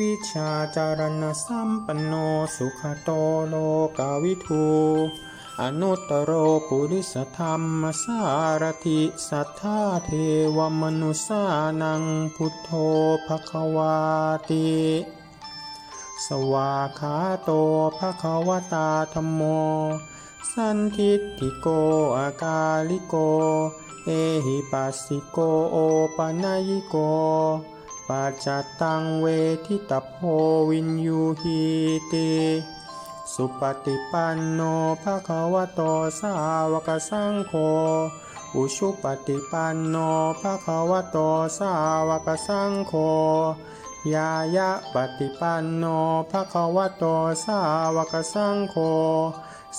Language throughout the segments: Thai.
วิชาจารณสัมปันโนสุขโตโลกาวิทูอนุตตรโรปุริสธรรมสารถิสัทธาเทวมนุสานังพุทโธภควาติ สวาขาโตภควตาธรรมโม สันทิฏฐิโกอากาลิโก เอหิปัสสิโกโอปนายโก ปัจจตังเวทิตาโพวินยูหีติสุปฏิปันโนภะคะวะโตสาวกสังโฆอุชุปฏิปันโนภะคะวะโตสาวกสังโฆยายะปฏิปันโนภะคะวะโตสาวกสังโฆ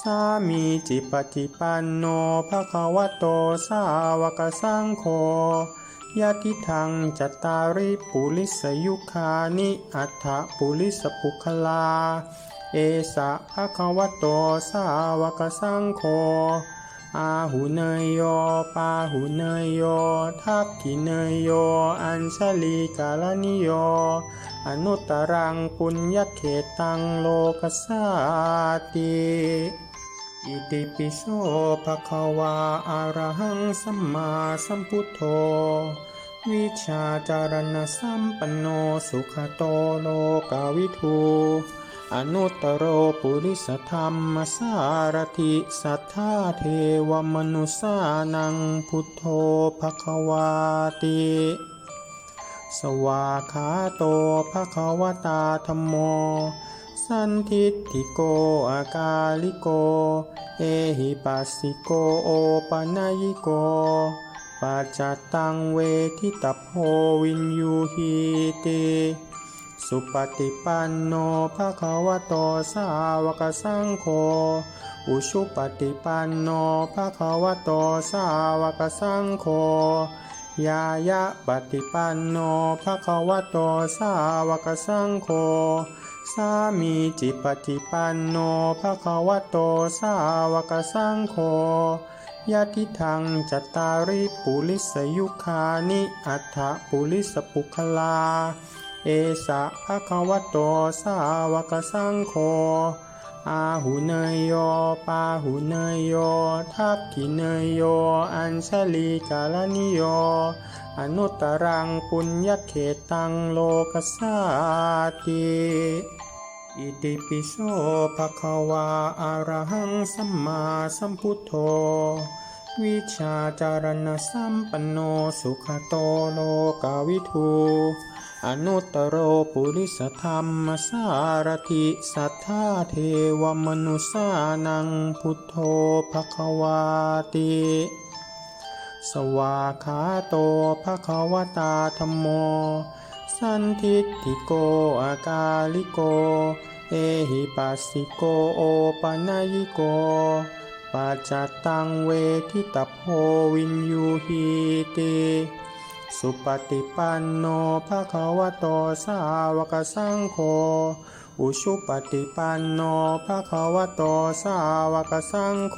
สามีจิปฏิปันโนภะคะวะโตสาวกสังโฆ ยะทิทังจัตตาริปุริสยุคานิอัฏฐปุริสปุคลา เอสะภะคะวะโตสาวกสังโฆอาหูเนยโยปาหูเนยโยทักขิเนยโย อัญชลีกาลนิโย อนุตตรังปุญญเขตังโลกสาติ อิติปิโสภะคะวาอะระหังสัมมาสัมพุทโธ วิชาจารณสัมปันโนสุขโตโลกาวิทูอนุตตรโรปุริสธรรมสารถิสัทธาเทวมนุสานังพุทโธภควาติ สวาขาโตภควตาธรรมโม สันทิฏฐิโกอากาลิโก เอหิปัสสิโกโอปนายโกปัจจตังเวทิตาโพวินยูหีติสุปฏิปันโนภะคะวะโตสาวกสังโฆ อุชุปฏิปันโนภะคะวะโตสาวกสังโฆ ยายะปฏิปันโนภะคะวะโตสาวกสังโฆ สามีจิปฏิปันโนภะคะวะโตสาวกสังโฆยะทิทังจัตตาริปุริสยุคานิอัฏฐปุริสปุคลา เอสะภะคะวะโตสาวกสังโฆอาหูเนยโยปาหูเนยโย ทักขิเนยโย อัญชลีกาลนิโย อนุตตรังปุญญเขตังโลกสาติอิติปิโสภะคะวาอะระหังสัมมาสัมพุทโธ วิชาจารณสัมปันโนสุขโตโลกาวิทูอนุตตรโรปุริสธรรมสารถิสัทธาเทวมนุสานังพุทโธภควาติ สวาขาโตภควตาธรรมโม สันทิฏฐิโกอากาลิโก เอหิปัสสิโกโอปนายโกปัจจตังเวทิตาโพวินยูหีติสุปฏิปันโนภะคะวะโตสาวกสังโฆ อุชุปฏิปันโนภะคะวะโตสาวกสังโฆ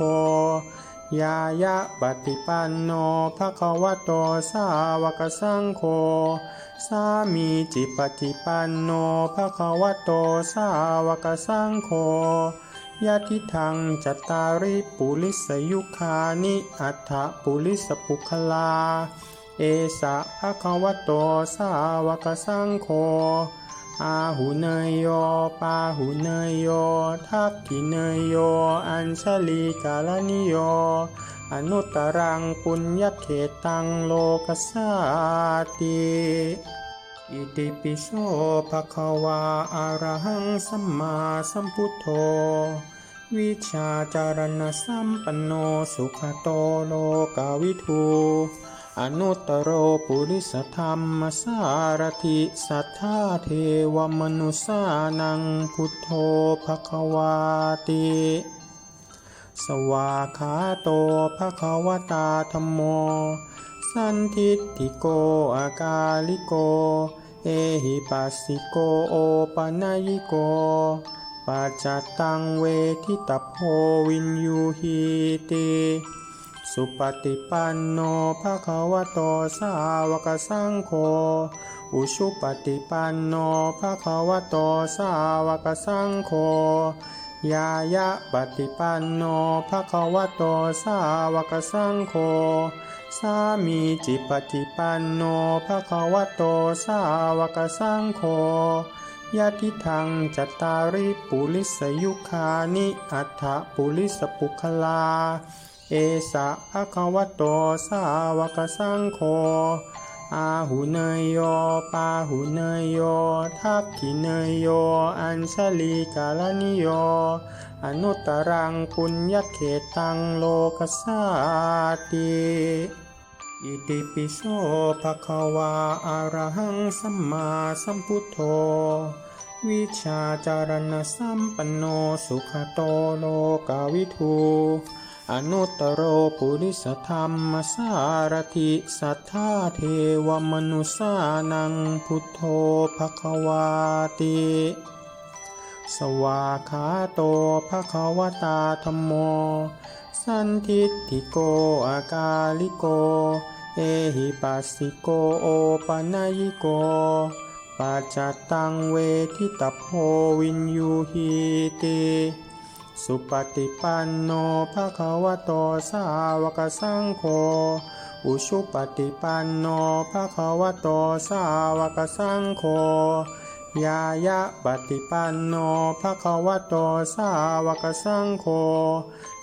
ยายะปฏิปันโนภะคะวะโตสาวกสังโฆ สามีจิปฏิปันโนภะคะวะโตสาวกสังโฆยะทิทังจัตตาริปุริสยุคานิอัฏฐปุริสปุคลา เอสะภะคะวะโตสาวกสังโฆ อาหูเนยโยปาหูเนยโย ทักขิเนยโย อัญชลีกาลนิโย อนุตตรังปุญญเขตังโลกสาติอิติปิโสภะคะวาอะระหังสัมมาสัมพุทโธ วิชาจารณสัมปันโนสุขโตโลกาวิทู อนุตตโรปุริสธรรมสารถิสัทธาเทวมนุสานังพุทโธภควาติ สวาขาโตภควตาธรรมโม สันทิฏฐิโกอากาลิโก เอหิปัสสิโกโอปนายิโกปัจจตังเวทิตโพวินยูหีติ สุปฏิปันโนภะคะวะโตสาวกสังโฆ อุชุปฏิปันโนภะคะวะโตสาวกสังโฆ ยายะปฏิปันโนภะคะวะโตสาวกสังโฆ สามีจิปฏิปันโนภะคะวะโตสาวกสังโฆยะทิทังจตตาริปุริสยุคานิอัฏฐปุริสปุคลา เอสะภะคะวะโตสาวกสังโฆอาหุเนยโยปาหุเนยโยทักขิเนยโย อัญชลีกาลนิโย อนุตรังปุญญเขตังโลกสาติอิติปิโสภะคะวาอะระหังสัมมาสัมพุทโธวิชาจารณสัมปันโนสุขโตโลกาวิทู อนุตตโรปุริสธรรมสารถิสัทธาเทวมนุสานังพุทโธภะควาติ สวาขาโตภะควตาธรรมโม สันทิฏฐิโกอากาลิโก เอหิปัสสิโกโอปนายิโกปัจจตังเวทิตโพวินยูหีติ สุปฏิปันโนภะคะวะโตสาวกสังโฆ อุชุปฏิปันโนภะคะวะโตสาวกสังโฆ ยายะปฏิปันโนภะคะวะโตสาวกสังโฆ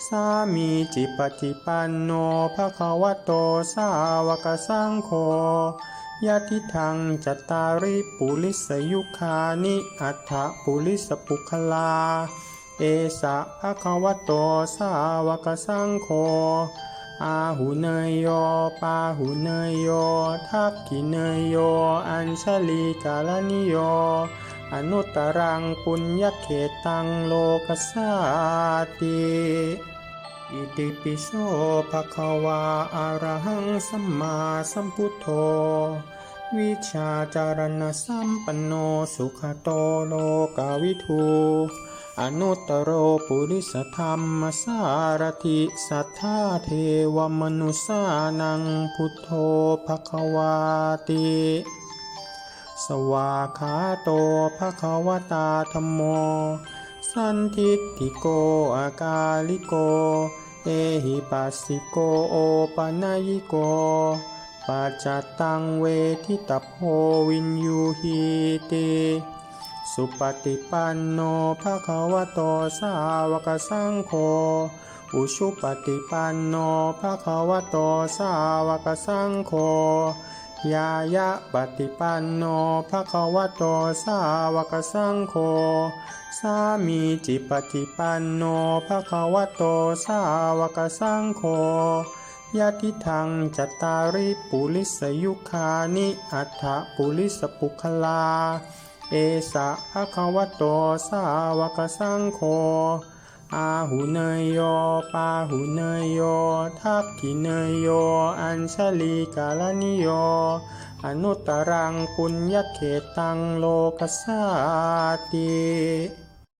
สามีจิปฏิปันโนภะคะวะโตสาวกสังโฆยะทิทังจตาริปุริสยุคานิอัฏฐปุริสปุคลา เอสะภะคะวะโตสาวกสังโฆอาหุเนยโยปาหุเนยโยทักขิเนยโย อัญชลีกาลนิโย อนุตตรังปุญญเขตังโลกสาติอิติปิโสภะคะวาอะระหังสัมมาสัมพุทโธ วิชาจารณสัมปันโนสุขโตโลกาวิทู อนุตตโรปุริสธรรมสารถิสัทธาเทวมนุสานังพุทโธภควาติ สวาขาโตภควตาธรรมโม สันทิฏฐิโกอากาลิโก เอหิปัสสิโกโอปนายิโกปัจจตังเวทิตโพวินยูหีติ สุปฏิปันโนภะคะวะโตสาวกสังโฆ อุชุปฏิปันโนภะคะวะโตสาวกสังโฆ ยายะปฏิปันโนภะคะวะโตสาวกสังโฆ สามีจิปฏิปันโนภะคะวะโตสาวกสังโฆยะทิทังจตตาริปุริสยุคานิอัฏฐปุริสปุคลา เอสะภะคะวะโตสาวกสังโฆอาหุเนยโยปาหุเนยโย ทักขิเนยโย อัญชลีกาลนิโย อนุตตรังปุญญเขตังโลกสาติ